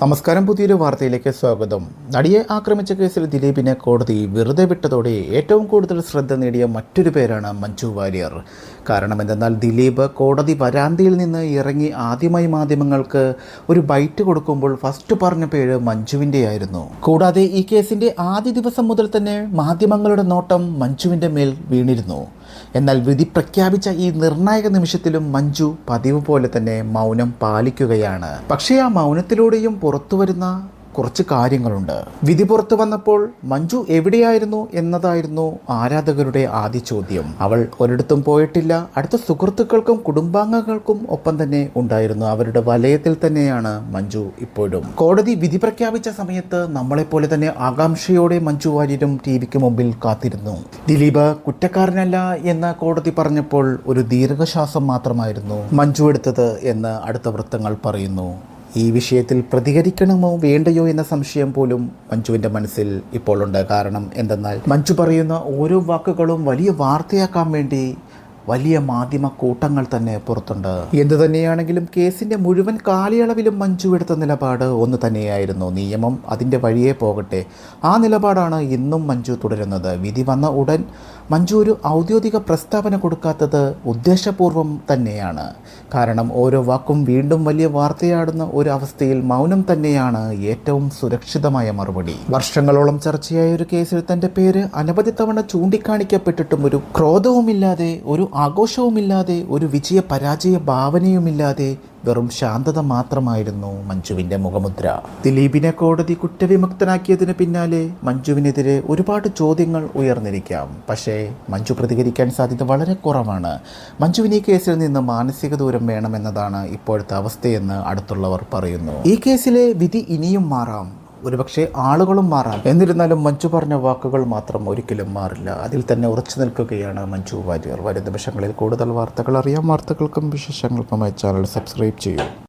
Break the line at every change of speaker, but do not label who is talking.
നമസ്കാരം പുതിയൊരു വാർത്തയിലേക്ക് സ്വാഗതം. നടിയെ ആക്രമിച്ച കേസിൽ ദിലീപിനെ കോടതി വെറുതെ വിട്ടതോടെ ഏറ്റവും കൂടുതൽ ശ്രദ്ധ നേടിയ മറ്റൊരു പേരാണ് മഞ്ജു വാര്യർ. കാരണം എന്തെന്നാൽ ദിലീപ് കോടതി വരാന്തയിൽ നിന്ന് ഇറങ്ങി ആദ്യമായി മാധ്യമങ്ങൾക്ക് ഒരു ബൈറ്റ് കൊടുക്കുമ്പോൾ ഫസ്റ്റ് പറഞ്ഞ പേര് മഞ്ജുവിന്റെ ആയിരുന്നു കൂടാതെ ഈ കേസിന്റെ ആദ്യ ദിവസം മുതൽ തന്നെ മാധ്യമങ്ങളുടെ നോട്ടം മഞ്ജുവിന്റെ മേൽ വീണിരുന്നു. എന്നാൽ വിധി പ്രഖ്യാപിച്ച ഈ നിർണായക നിമിഷത്തിലും മഞ്ജു പതിവ് പോലെ തന്നെ മൗനം പാലിക്കുകയാണ്. പക്ഷേ ആ മൗനത്തിലൂടെയും പുറത്തുവരുന്ന കുറച്ച് കാര്യങ്ങളുണ്ട്. വിധി പുറത്തു വന്നപ്പോൾ മഞ്ജു എവിടെയായിരുന്നു എന്നതായിരുന്നു ആരാധകരുടെ ആദ്യ ചോദ്യം. അവൾ ഒരിടത്തും പോയിട്ടില്ല. അടുത്ത സുഹൃത്തുക്കൾക്കും കുടുംബാംഗങ്ങൾക്കും ഒപ്പം തന്നെ ഉണ്ടായിരുന്നു. അവരുടെ വലയത്തിൽ തന്നെയാണ് മഞ്ജു ഇപ്പോഴും. കോടതി വിധി പ്രഖ്യാപിച്ച സമയത്ത് നമ്മളെപ്പോലെ തന്നെ ആകാംക്ഷയോടെ മഞ്ജു വാര്യരും ടി വിക്ക് മുമ്പിൽ കാത്തിരുന്നു. ദിലീപ് കുറ്റക്കാരനല്ല എന്ന് കോടതി പറഞ്ഞപ്പോൾ ഒരു ദീർഘശ്വാസം മാത്രമായിരുന്നു മഞ്ജു എടുത്തത് എന്ന് അടുത്ത വൃത്തങ്ങൾ പറയുന്നു. ഈ വിഷയത്തിൽ പ്രതികരിക്കണമോ വേണ്ടയോ എന്ന സംശയം പോലും മഞ്ജുവിന്റെ മനസ്സിൽ ഇപ്പോഴുണ്ട് കാരണം എന്തെന്നാൽ മഞ്ജു പറയുന്ന ഓരോ വാക്കുകളും വലിയ വാർത്തയാക്കാൻ വേണ്ടി വലിയ മാധ്യമ കൂട്ടങ്ങൾ തന്നെ പുറത്തുണ്ട്. എന്തു തന്നെയാണെങ്കിലും കേസിന്റെ മുഴുവൻ കാലയളവിലും മഞ്ജു എടുത്ത നിലപാട് ഒന്ന് തന്നെയായിരുന്നു. നിയമം അതിന്റെ വഴിയെ പോകട്ടെ. ആ നിലപാടാണ് ഇന്നും മഞ്ജു തുടരുന്നത്. വിധി വന്ന ഉടൻ മഞ്ജു ഒരു ഔദ്യോഗിക പ്രസ്താവന കൊടുക്കാത്തത് ഉദ്ദേശപൂർവം തന്നെയാണ്. കാരണം ഓരോ വാക്കും വീണ്ടും വലിയ വാർത്തയാടുന്ന ഒരു അവസ്ഥയിൽ മൗനം തന്നെയാണ് ഏറ്റവും സുരക്ഷിതമായ മറുപടി. വർഷങ്ങളോളം ചർച്ചയായ ഒരു കേസിൽ തന്റെ പേര് അനവധി തവണ ചൂണ്ടിക്കാണിക്കപ്പെട്ടിട്ടും ഒരു ക്രോധവുമില്ലാതെ ഒരു ആഘോഷവുമില്ലാതെ ഒരു വിജയ പരാജയ ഭാവനയുമില്ലാതെ വെറും ശാന്തത മാത്രമായിരുന്നു മഞ്ജുവിന്റെ മുഖമുദ്ര. ദിലീപിനെ കോടതി കുറ്റവിമുക്തനാക്കിയതിന് പിന്നാലെ മഞ്ജുവിനെതിരെ ഒരുപാട് ചോദ്യങ്ങൾ ഉയർന്നിരിക്കാം. പക്ഷേ മഞ്ജു പ്രതികരിക്കാൻ സാധ്യത വളരെ കുറവാണ്. മഞ്ജുവിന് ഈ കേസിൽ നിന്ന് മാനസിക ദൂരം വേണമെന്നതാണ് ഇപ്പോഴത്തെ അവസ്ഥയെന്ന് അടുത്തുള്ളവർ പറയുന്നു. ഈ കേസിലെ വിധി ഇനിയും മാറാം. ഒരുപക്ഷെ ആളുകളും മാറാം. എന്നിരുന്നാലും മഞ്ജു പറഞ്ഞ വാക്കുകൾ മാത്രം ഒരിക്കലും മാറില്ല. അതിൽ തന്നെ ഉറച്ചു നിൽക്കുകയാണ് മഞ്ജു വാര്യർ. വരും നിമിഷങ്ങളിൽ കൂടുതൽ വാർത്തകൾ അറിയാം. വാർത്തകൾക്കും വിശേഷങ്ങൾക്കുമായി ചാനൽ സബ്സ്ക്രൈബ് ചെയ്യൂ.